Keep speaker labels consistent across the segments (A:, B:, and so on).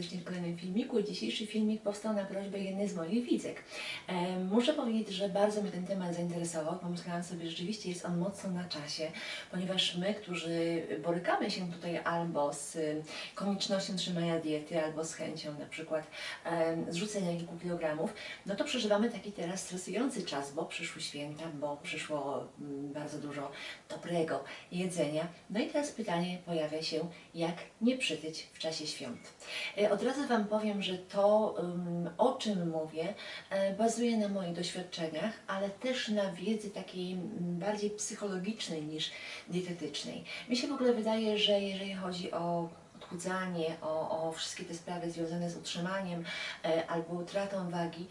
A: Serdecznie w kolejnym filmiku. Dzisiejszy filmik powstał na prośbę jednej z moich widzek. E, muszę powiedzieć, że bardzo mnie ten temat zainteresował. Pomyślałam sobie, że rzeczywiście jest on mocno na czasie, ponieważ my, którzy borykamy się tutaj albo z y, koniecznością trzymania diety, albo z chęcią na przykład e, zrzucenia kilku kilogramów, no to przeżywamy taki teraz stresujący czas, bo przyszły święta, bo przyszło mm, bardzo dużo dobrego jedzenia. No i teraz pytanie pojawia się, jak nie przytyć w czasie świąt. Od razu Wam powiem, że to, o czym mówię, e, bazuje na moich doświadczeniach, ale też na wiedzy takiej bardziej psychologicznej niż dietetycznej. Mi się w ogóle wydaje, że jeżeli chodzi o odchudzanie, o, o wszystkie te sprawy związane z utrzymaniem e, albo utratą wagi,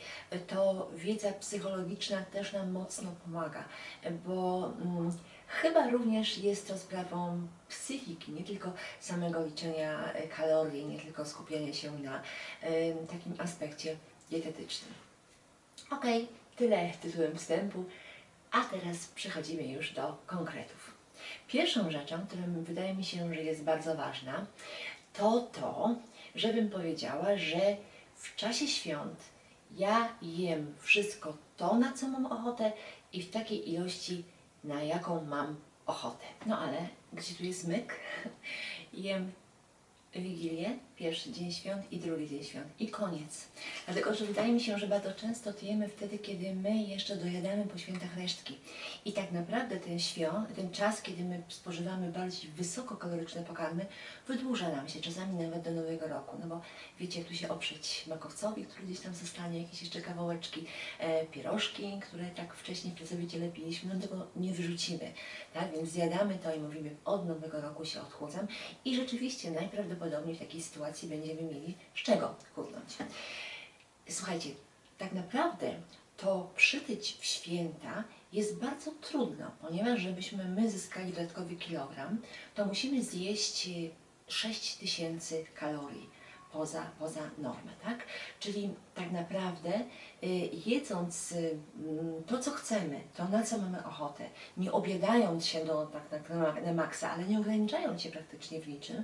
A: to wiedza psychologiczna też nam mocno pomaga, bo mm, chyba również jest to sprawą psychiki, nie tylko samego liczenia e, kalorii, nie tylko skupienia się na e, takim aspekcie dietetycznym. Okej, tyle tytułem wstępu, a teraz przechodzimy już do konkretów. Pierwszą rzeczą, która wydaje mi się, że jest bardzo ważna, to to, żebym powiedziała, że w czasie świąt ja jem wszystko to, na co mam ochotę i w takiej ilości, na jaką mam ochotę. No ale gdzie tu jest myk? Jem Wigilię, pierwszy dzień świąt i drugi dzień świąt i koniec. Dlatego, że wydaje mi się, że bardzo często to jemy wtedy, kiedy my jeszcze dojadamy po świętach resztki. I tak naprawdę ten świąt, ten czas, kiedy my spożywamy bardziej wysokokaloryczne pokarmy, wydłuża nam się czasami nawet do nowego roku. No bo wiecie, tu się oprzeć makowcowi, który gdzieś tam zostanie, jakieś jeszcze kawałeczki, e, pierożki, które tak wcześniej pracowicie lepiliśmy, no tego nie wyrzucimy. Tak? Więc zjadamy to i mówimy, od nowego roku się odchudzam. I rzeczywiście najprawdopodobniej w takiej sytuacji będziemy mieli z czego chudnąć. Słuchajcie, tak naprawdę to przytyć w święta jest bardzo trudno, ponieważ żebyśmy my zyskali dodatkowy kilogram, to musimy zjeść 6 tysięcy kalorii poza, poza normę, tak? Czyli tak naprawdę y, jedząc y, mm, to, co chcemy, to na co mamy ochotę, nie obiadając się do, tak, tak na, na maksa, ale nie ograniczając się praktycznie w niczym,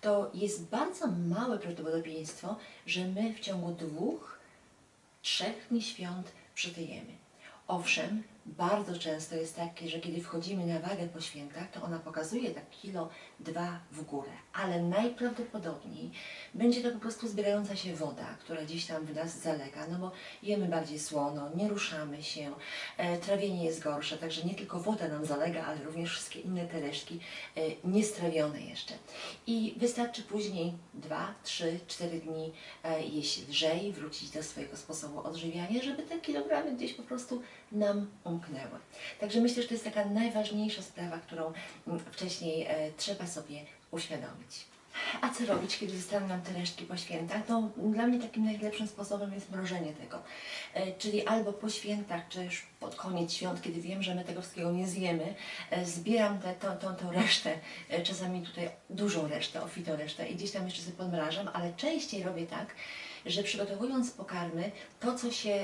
A: to jest bardzo małe prawdopodobieństwo, że my w ciągu dwóch, trzech dni świąt przytyjemy. Owszem, bardzo często jest takie, że kiedy wchodzimy na wagę po świętach, to ona pokazuje tak kilo, dwa w górę, ale najprawdopodobniej będzie to po prostu zbierająca się woda, która gdzieś tam w nas zalega, no bo jemy bardziej słono, nie ruszamy się, e, trawienie jest gorsze, także nie tylko woda nam zalega, ale również wszystkie inne te resztki e, niestrawione jeszcze. I wystarczy później dwa, trzy, cztery dni e, jeść lżej, wrócić do swojego sposobu odżywiania, żeby te kilogramy gdzieś po prostu nam umknęły. Także myślę, że to jest taka najważniejsza sprawa, którą mm, wcześniej e, trzeba sobie uświadomić. A co robić, kiedy zostaną nam te resztki po świętach? No, dla mnie takim najlepszym sposobem jest mrożenie tego. E, czyli albo po świętach, czy już pod koniec świąt, kiedy wiem, że my tego wszystkiego nie zjemy, e, zbieram tę tą, tą, resztę, czasami tutaj dużą resztę, ofitą resztę i gdzieś tam jeszcze sobie podmrażam, ale częściej robię tak, że przygotowując pokarmy, to co się,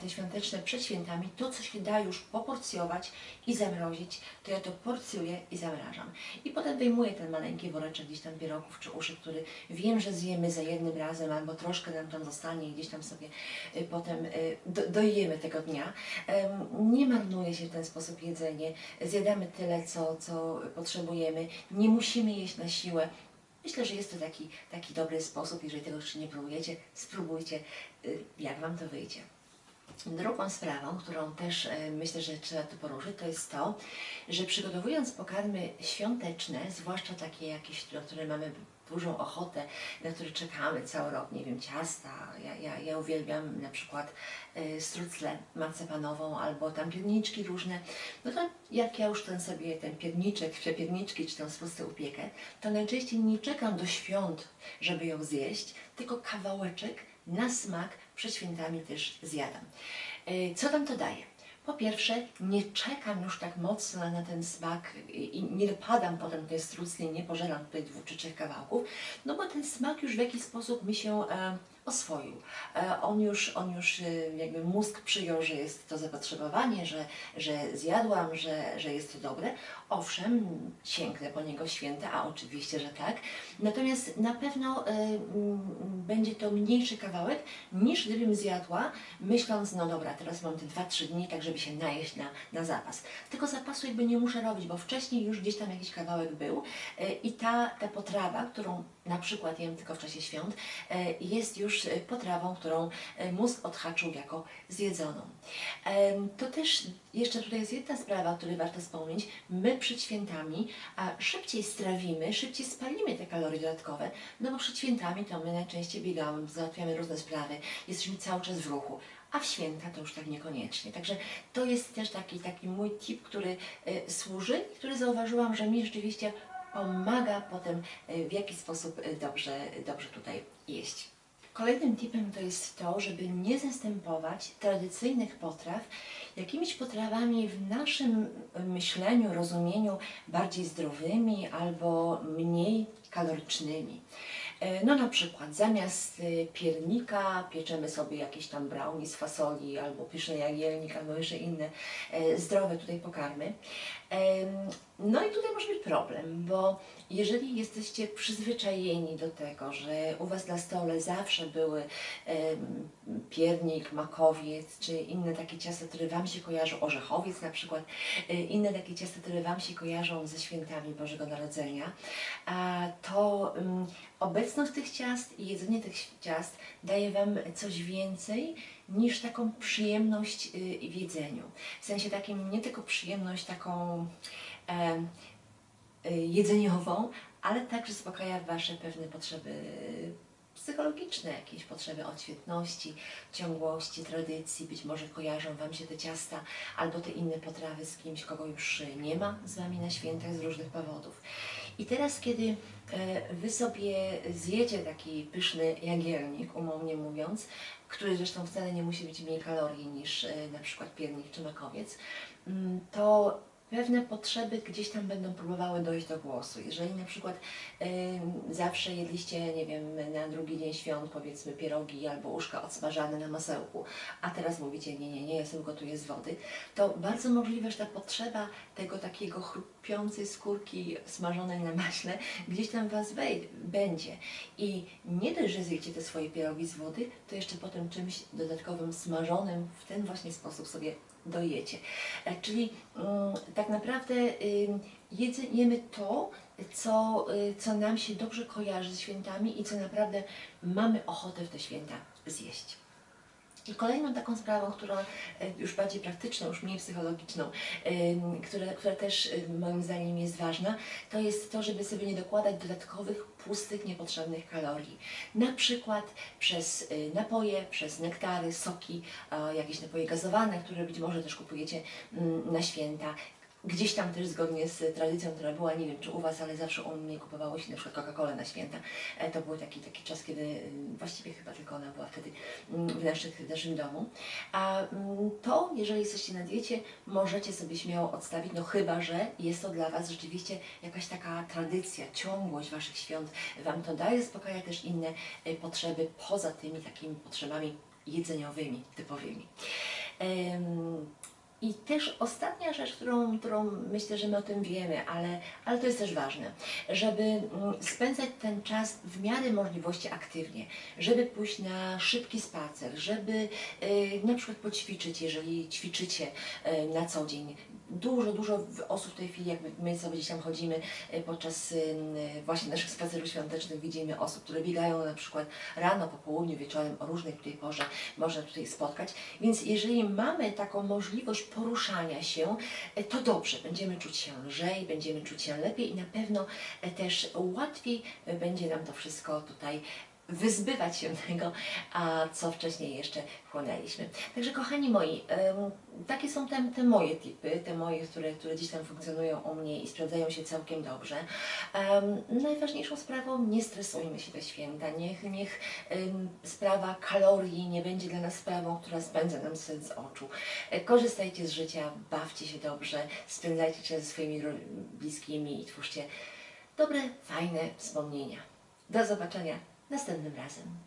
A: te świąteczne przed świętami, to co się da już poporcjować i zamrozić, to ja to porcjuję i zamrażam. I potem wyjmuję ten maleńki woreczek gdzieś tam pierogów czy uszy, który wiem, że zjemy za jednym razem albo troszkę nam tam zostanie i gdzieś tam sobie y, potem y, do, dojemy tego dnia. Nie marnuje się w ten sposób jedzenie, zjadamy tyle, co, co potrzebujemy, nie musimy jeść na siłę, Myślę, że jest to taki, taki dobry sposób, jeżeli tego jeszcze nie próbujecie, spróbujcie, y, jak Wam to wyjdzie. Drugą sprawą, którą też e, myślę, że trzeba tu poruszyć, to jest to, że przygotowując pokarmy świąteczne, zwłaszcza takie jakieś, które mamy dużą ochotę, na które czekamy cały rok, nie wiem, ciasta, ja, ja, ja uwielbiam na przykład y, strucle marcepanową albo tam pierniczki różne, no to jak ja już ten sobie, ten pierniczek, czy pierniczki, czy tę strutce upiekę, to najczęściej nie czekam do świąt, żeby ją zjeść, tylko kawałeczek na smak przed świętami też zjadam. Y, Co tam to daje? Po pierwsze, nie czekam już tak mocno na ten smak i nie dopadam potem tej strucli, nie pożeram tutaj dwóch czy trzech kawałków, no bo ten smak już w jakiś sposób mi się e, oswoił. E, on już, on już e, jakby mózg przyjął, że jest to zapotrzebowanie, że, że zjadłam, że, że jest to dobre. Owszem, sięgnę po niego święta, a oczywiście, że tak. Natomiast na pewno e, będzie to mniejszy kawałek niż gdybym zjadła, myśląc, no dobra, teraz mam te 2-3 dni, tak żeby się najeść na, na zapas. Tego zapasu jakby nie muszę robić, bo wcześniej już gdzieś tam jakiś kawałek był i ta, ta potrawa, którą na przykład jem tylko w czasie świąt, jest już e, potrawą, którą e, mózg odhaczył jako zjedzoną. To też jeszcze tutaj jest jedna sprawa, o której warto wspomnieć. My przed świętami szybciej strawimy, szybciej spalimy te kalorie dodatkowe, no bo przed świętami to my najczęściej biegamy, załatwiamy różne sprawy, jesteśmy cały czas w ruchu. A w święta to już tak niekoniecznie. Także to jest też taki, taki mój tip, który e, służy i który zauważyłam, że mi rzeczywiście pomaga potem e, w jakiś sposób e, dobrze, dobrze tutaj jeść. Kolejnym tipem to jest to, żeby nie zastępować tradycyjnych potraw jakimiś potrawami w naszym myśleniu, rozumieniu bardziej zdrowymi albo mniej kalorycznymi. E, No na przykład zamiast y, piernika pieczemy sobie jakieś tam brownie z fasoli albo pyszny jagielnik albo jeszcze inne e, zdrowe tutaj pokarmy. No i tutaj może być problem, bo jeżeli jesteście przyzwyczajeni do tego, że u Was na stole zawsze były piernik, makowiec, czy inne takie ciasta, które Wam się kojarzą, orzechowiec na przykład, e, inne takie ciasta, które Wam się kojarzą ze świętami Bożego Narodzenia, to obecność tych ciast i jedzenie tych ciast daje Wam coś więcej niż taką przyjemność y, w jedzeniu. W sensie takim nie tylko przyjemność taką y, jedzeniową, ale także zaspokaja Wasze pewne potrzeby psychologiczne, jakieś potrzeby odświetności, ciągłości, tradycji. Być może kojarzą Wam się te ciasta albo te inne potrawy z kimś, kogo już nie ma z Wami na świętach z różnych powodów. I teraz, kiedy e, Wy sobie zjecie taki pyszny jagielnik, umownie mówiąc, który zresztą wcale nie musi być mniej kalorii niż e, na przykład piernik czy makowiec, mm, to pewne potrzeby gdzieś tam będą próbowały dojść do głosu. Jeżeli na przykład zawsze jedliście, nie wiem, na drugi dzień świąt powiedzmy pierogi albo uszka odsmażane na masełku, a teraz mówicie nie, nie, nie, ja sobie gotuję z wody, to bardzo możliwe, że ta potrzeba tego takiego chrupiącej skórki smażonej na maśle gdzieś tam Was będzie. I nie dość, że zjecie te swoje pierogi z wody, to jeszcze potem czymś dodatkowym smażonym w ten właśnie sposób sobie dojecie. E, Czyli mm, tak naprawdę jemy to, co, y, co nam się dobrze kojarzy ze świętami i co naprawdę mamy ochotę w te święta zjeść. I kolejną taką sprawą, która e, już bardziej praktyczną, już mniej psychologiczną, która, która też ym, moim zdaniem jest ważna, to jest to, żeby sobie nie dokładać dodatkowych, pustych, niepotrzebnych kalorii. Na przykład przez y, napoje, przez nektary, soki, jakieś napoje gazowane, które być może też kupujecie mm, na święta. Gdzieś tam też zgodnie z tradycją, która była, nie wiem czy u Was, ale zawsze u mnie kupowało się na przykład Coca-Colę na święta. E, To był taki, taki czas, kiedy y, właściwie chyba tylko ona była wtedy mm, w, naszych, w naszym domu. A mm, to, jeżeli jesteście na diecie, możecie sobie śmiało odstawić, no chyba, że jest to dla Was rzeczywiście jakaś taka tradycja, ciągłość Waszych świąt Wam to daje, zaspokaja też inne y, potrzeby poza tymi takimi potrzebami jedzeniowymi, typowymi. I też ostatnia rzecz, którą, którą myślę, że my o tym wiemy, ale, ale to jest też ważne, żeby mm, spędzać ten czas w miarę możliwości aktywnie, żeby pójść na szybki spacer, żeby y, na przykład poćwiczyć, jeżeli ćwiczycie y, na co dzień. Dużo, dużo osób w tej chwili, jak my- sobie gdzieś tam chodzimy y, podczas y, właśnie naszych spacerów świątecznych, widzimy osób, które biegają na przykład rano, po południu, wieczorem, o różnej tutaj porze można tutaj spotkać. Więc jeżeli mamy taką możliwość poruszania się, to dobrze, będziemy czuć się lżej, będziemy czuć się lepiej i na pewno też łatwiej będzie nam to wszystko tutaj wyzbywać się tego, a co wcześniej jeszcze chłonęliśmy. Także kochani moi, takie są te, te moje tipy, te moje, które, które gdzieś tam funkcjonują u mnie i sprawdzają się całkiem dobrze. Najważniejszą sprawą, nie stresujmy się te święta, niech, niech sprawa kalorii nie będzie dla nas sprawą, która spędza nam syn z oczu. E, Korzystajcie z życia, bawcie się dobrze, spędzajcie czas ze swoimi bliskimi i twórzcie dobre, fajne wspomnienia. Do zobaczenia następnym razem.